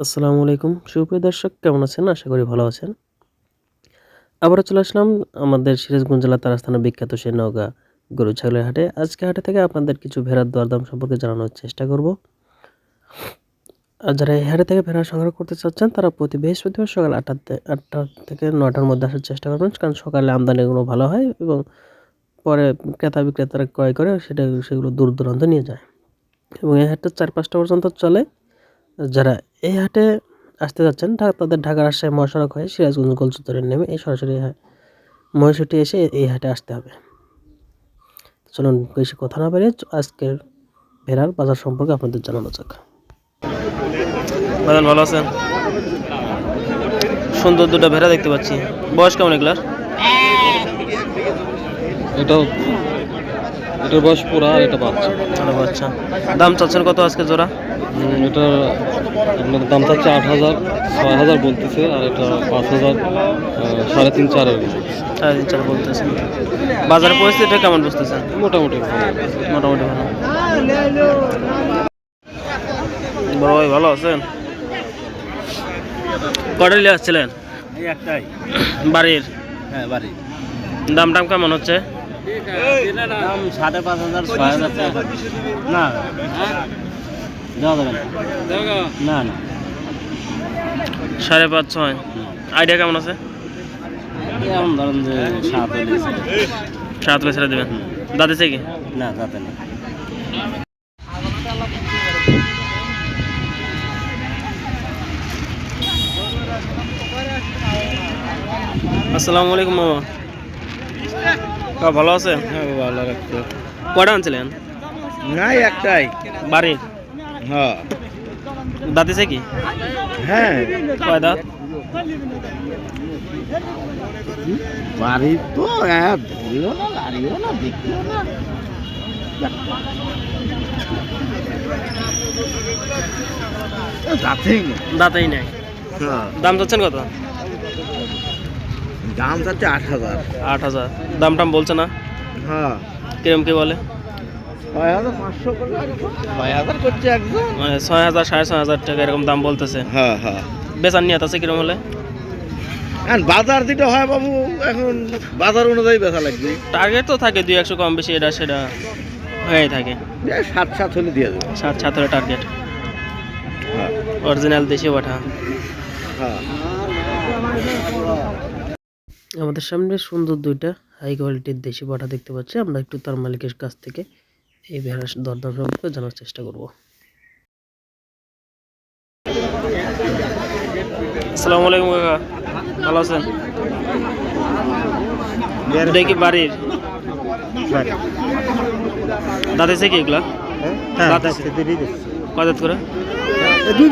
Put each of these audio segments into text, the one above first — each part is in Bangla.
আসসালামু আলাইকুম। সুপ্রিয় দর্শক, কেমন আছেন? আশা করি ভালো আছেন। আবারও চলে আসলাম আমাদের সিরাজগঞ্জ জেলা তারাস্থানের বিখ্যাত সেই নওগাঁ গরু ছাগলের হাটে। আজকে হাটে থেকে আপনাদের কিছু ভেড়ার দরদাম সম্পর্কে জানানোর চেষ্টা করব। আর যারা এই হাটে থেকে ভেড়া সংগ্রহ করতে চাচ্ছেন, তারা প্রতি বৃহস্পতিবার সকাল আটটা আটটা থেকে নটার মধ্যে আসার চেষ্টা করবেন, কারণ সকালে আমদানিগুলো ভালো হয় এবং পরে ক্রেতা বিক্রেতারা ক্রয় করে, সেটা সেগুলো দূর দূরান্ত নিয়ে যায়। এবং এই হাটটা চার পাঁচটা পর্যন্ত চলে। যারা এই হাটে আসতে যাচ্ছেন তাদের ঢাকা রাজশাহী মহাসড়ক হয়ে সিরাজগঞ্জ গোলচত্বরে নেমে এই সরাসরি মহিষুটি এসে এই হাটে আসতে হবে। চলুন বেশি কথা না বেরিয়ে আজকের ভেড়ার বাজার সম্পর্কে আপনাদের জানানো যাক। বাজান ভালো আছেন? সুন্দর দুটো ভেড়া দেখতে পাচ্ছি। বয়স কেমন এগুলার? এটাও এটার বয়স পুরা আর এটা বাচ্চা। ভালো বাচ্চা। দাম চাচ্ছেন কত আজকে জোড়া? এটার আপনার দাম চাচ্ছে আট হাজার ছয় হাজার বলতেছে আর এটা পাঁচ হাজার সাড়ে তিন চার। সাড়ে তিন চার বলতেছেন বাজারের পরিস্থিতিটা কেমন বুঝতেছেন? মোটামুটি মোটামুটি ভালো। বড় ভাই ভালো আছেন? কটা নিয়ে আসছিলেন? একটাই। বাড়ির? হ্যাঁ বাড়ি দাম টাম কেমন হচ্ছে? দাম সাড়ে পাঁচ হাজার ছয় হাজার না। দেওয়া যাবে না। না না। সাড়ে পাঁচ ছয়। আইডিয়া কেমন আছে? এমন ধরেন যে সাত সাত ছেড়ে দেবেন? কি? না না আসসালামু আলাইকুম বাবা। ভালো আছে? হ্যাঁ ভালো রাখতো কটা আনছিলেন? নাই একটাই। বাড়ির? হ্যাঁ। দাদিছে কি? হ্যাঁ। কয় দাঁত? বাড়ি তো হ্যাঁ ধরিও না লাড়িও না দেখিও না। যাচ্ছেই না দাঁতেই নাই। হ্যাঁ। দাম চাচ্ছেন কত? দাম যাচ্ছে আট হাজার। আট হাজার। দাম টাম বলছে না? হ্যাঁ। কিরম কি বলে? ছয় হাজার পাঁচশো করে ছয় হাজার করছে একজন? মানে ছয় হাজার সাড়ে ছয় হাজার টাকা এরকম দাম বলতেছে। হ্যাঁ হ্যাঁ। বেচার নিয়ে আছে কিরম হলে? এখন বাজার দিতে হয় বাবু এখন বাজার অনুযায়ী বেচা লাগবে। টার্গেট তো থাকে দুই একশো কম বেশি এটা সেটা থাকে। এই সাত সাত হলে দিয়ে দেবো। সাত সাত হলে টার্গেট হ্যাঁ। অরিজিনাল দেশি পাঠা। হ্যাঁ। আমাদের সামনে সুন্দর দুইটা হাই কোয়ালিটির দেশি পাঠা দেখতে পাচ্ছি। আমরা একটু তার মালিকের কাছ থেকে এই ভেড়ার দরদাম সম্পর্কে জানার চেষ্টা করব। আসসালামু আলাইকুম কাকা ভালো আছেন? এটা কি বাড়ির? দাঁতেছে কি এগুলা? দাঁত কয় দাঁত করে? দুই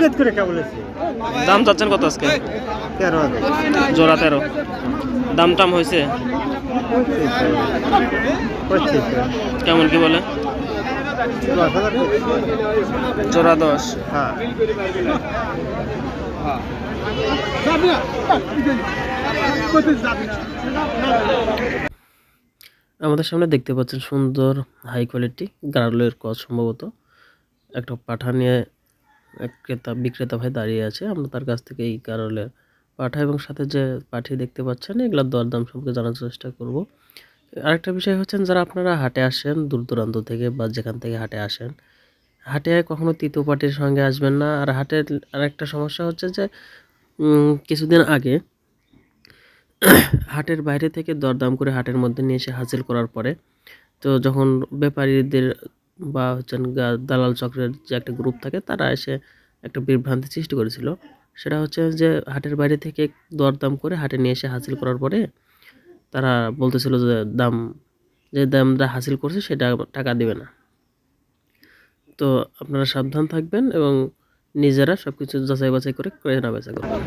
দাম চাচ্ছেন কত আজকে? তেরো জোড়া তেরো। দাম টাম হয়েছে? কেমন কি বলে? জোড়া দশ হ্যাঁ আমাদের সামনে দেখতে পাচ্ছেন সুন্দর হাই কোয়ালিটি গার্লের কচ সম্ভবত। একটা পাঠা নিয়ে এক ক্রেতা, বিক্রেতা ভাই দাঁড়িয়ে আছে। আমরা তার কাছ থেকে এই গারলের পাঠা এবং সাথে যে পাঠি দেখতে পাচ্ছেন, এগুলোর দরদাম সম্পর্কে জানার চেষ্টা করব। আরেকটা বিষয় হচ্ছেন, যারা আপনারা হাটে আসেন, দূর দূরান্ত থেকে বা যেখান থেকে হাটে আসেন, হাটে কখনো তৃতীয় পার্টির সঙ্গে আসবেন না। আর হাটের আরেকটা সমস্যা হচ্ছে যে কিছুদিন আগে হাটের বাইরে থেকে দরদাম করে হাটের মধ্যে নিয়ে এসে হাসিল করার পরে, তো যখন ব্যাপারীদের বা হচ্ছেন দালাল চক্রের যে একটা গ্রুপ থাকে, তারা এসে একটা বিভ্রান্তি সৃষ্টি করেছিল। সেটা হচ্ছে যে, হাটের বাইরে থেকে দরদাম করে হাটে নিয়ে এসে হাসিল করার পরে তারা বলতেছিল যে দাম যে দামটা হাসিল করছে সেটা টাকা দেবে না। তো আপনারা সাবধান থাকবেন এবং নিজেরা সব কিছু যাচাই বাছাই করে কেনা বেচা করবেন।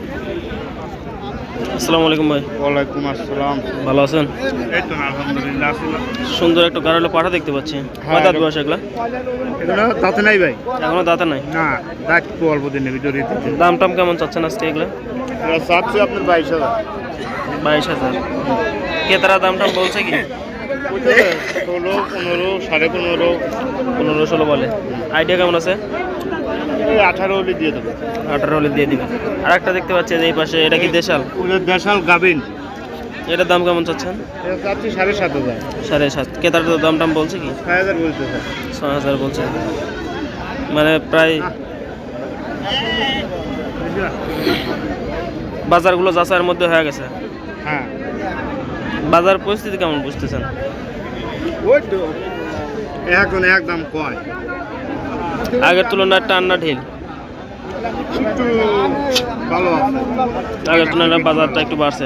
আসসালামু আলাইকুম ভাই। ওয়ালাইকুম আসসালাম। ভালো আছেন? এই তো আলহামদুলিল্লাহ সুন্দর একটা গাড়ালো পাঠা দেখতে পাচ্ছি। কয় দাঁত বয়স এগুলা? এগুলো তাতে নাই ভাই। এখনও দাঁতা নাই? না দাঁত অল্প দিনের ভিতরে দাম টাম কেমন চাচ্ছেন আজকে এগুলা চাচ্ছি আপনার বাইশ হাজার। বাইশ হাজার। ক্রেতারা দাম টাম বলছে কি? ষোলো পনেরো সাড়ে পনেরো পনেরো ষোলো বলে। আইডিয়া কেমন আছে? আঠারো হলে দিয়ে দেবো। আঠারো হলে দিয়ে দিবেন আর একটা দেখতে পাচ্ছি এই পাশে এটা কি দেশাল? দেশাল গাবিন। এটার দাম কেমন চাচ্ছেন? চাচ্ছি সাড়ে সাত হাজার। সাড়ে সাত। কেতার দাম টাম বলছে কি? ছয় হাজার বলতে স্যার। ছ হাজার বলছে। মানে প্রায় বাজারগুলো যাচাইয়ের মধ্যে হয়ে গেছে। হ্যাঁ। বাজার পরিস্থিতি কেমন বুঝতেছেন? ওই তো এখন একদম কয়? আগের তুলনায় টান্না ঢিল। ভালো আগের তুলনায় বাজারটা একটু বাড়ছে।